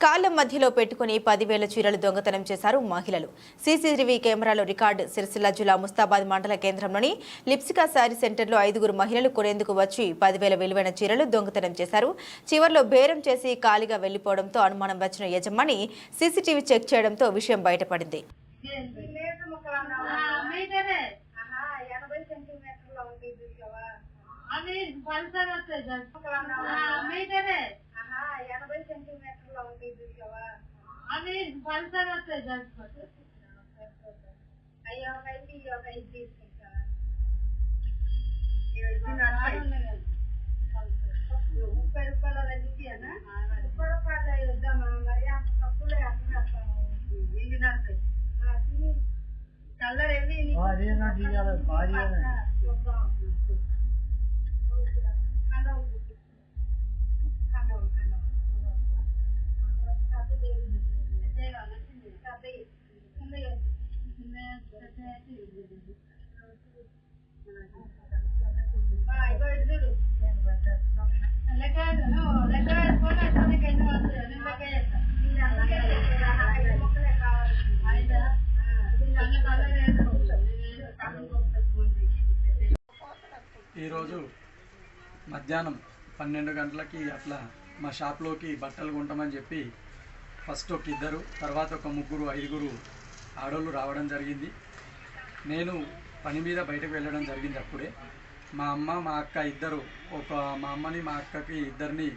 కాళ్ళ మధ్యలో పెట్టుకుని పదివేల చీరలు దొంగతనం చేశారు మహిళలు. సీసీటీవీ కెమెరాలో రికార్డు సిరిసిల్ల జిల్లా ముస్తాబాద్ మండల కేంద్రంలోని లిప్సికా శారీ సెంటర్లో ఐదుగురు మహిళలు కొనేందుకు వచ్చి పదివేల విలువైన చీరలు దొంగతనం చేశారు. చివర్లో బేరం చేసి ఖాళీగా వెళ్ళిపోవడంతో అనుమానం వచ్చిన యజమాని సీసీటీవీ చెక్ చేయడంతో విషయం బయటపడింది. ఎనభై సెంటీమీటర్ల ఉంటుంది? అవి పల్సర్ వస్తాయి సార్ ఆ, మీటరే ఆహా, ఎనభై సెంటీమీటర్ల ఉంటుంది చూసావా? అవి పల్సర్ వస్తాయి ఒక తీసుకుంటా. ముప్పై రూపాయల చూపియనా ముప్పై రూపాయలు అవి మరి అంత ఆ, కలర్ ఎన్ని ఈరోజు మధ్యాహ్నం పన్నెండు గంటలకి అట్లా మా షాప్లోకి బట్టలు కొంటామని చెప్పి ఫస్ట్ ఒక ఇద్దరు తర్వాత ఒక ముగ్గురు ఐదుగురు ఆడోళ్ళు రావడం జరిగింది. నేను పని మీద బయటకు వెళ్ళడం జరిగింది అప్పుడే. మా అమ్మ మా అక్క ఇద్దరు ఒక మా అమ్మని మా అక్కకి ఇద్దరిని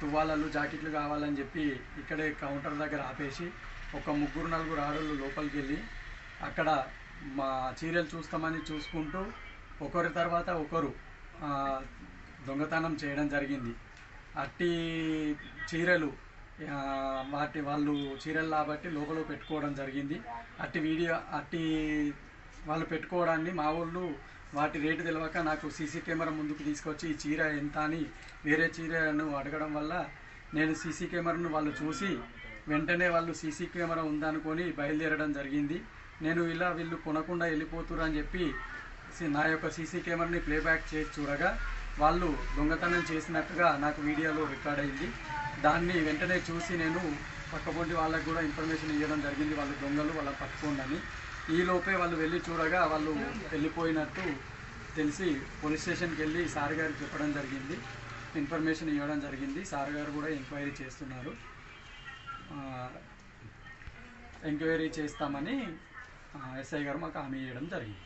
తువ్వాలలు జాకెట్లు కావాలని చెప్పి ఇక్కడే కౌంటర్ దగ్గర ఆపేసి ఒక ముగ్గురు నలుగురు ఆడోళ్ళు లోపలికి వెళ్ళి అక్కడ మా చీరలు చూస్తామని చూసుకుంటూ ఒకరి తర్వాత ఒకరు దొంగతనం చేయడం జరిగింది. అట్టి చీరలు వాటి వాళ్ళు చీరలు కాబట్టి లోపల పెట్టుకోవడం జరిగింది. అట్టి వీడియో అట్టి వాళ్ళు పెట్టుకోవడాన్ని మా వాళ్ళు వాటి రేటు తెలియక నాకు సీసీ కెమెరా ముందుకు తీసుకొచ్చి ఈ చీర ఎంత అని వేరే చీరను అడగడం వల్ల నేను సీసీ కెమెరాను వాళ్ళు చూసి వెంటనే వాళ్ళు సీసీ కెమెరా ఉందనుకొని బయలుదేరడం జరిగింది. నేను ఇలా వీళ్ళు కొనకుండా వెళ్ళిపోతురు అని చెప్పి సి- నా యొక్క సీసీ కెమెరాని ప్లేబ్యాక్ చేసి చూడగా వాళ్ళు దొంగతనం చేసినట్టుగా నాకు వీడియోలో రికార్డ్ అయింది. దాన్ని వెంటనే చూసి నేను పక్కపొంటి వాళ్ళకు కూడా ఇన్ఫర్మేషన్ ఇవ్వడం జరిగింది. వాళ్ళు దొంగలు వాళ్ళ పట్టుకోండి ఈ లోపే వాళ్ళు వెళ్ళి చూడగా వాళ్ళు వెళ్ళిపోయినట్టు తెలిసి పోలీస్ స్టేషన్కి వెళ్ళి సార్ గారికి చెప్పడం జరిగింది. ఇన్ఫర్మేషన్ ఇవ్వడం జరిగింది. సార్ గారు కూడా ఎంక్వైరీ చేస్తున్నారు. ఎంక్వైరీ చేస్తామని ఎస్ఐ గారు మాకు హామీ ఇవ్వడం జరిగింది.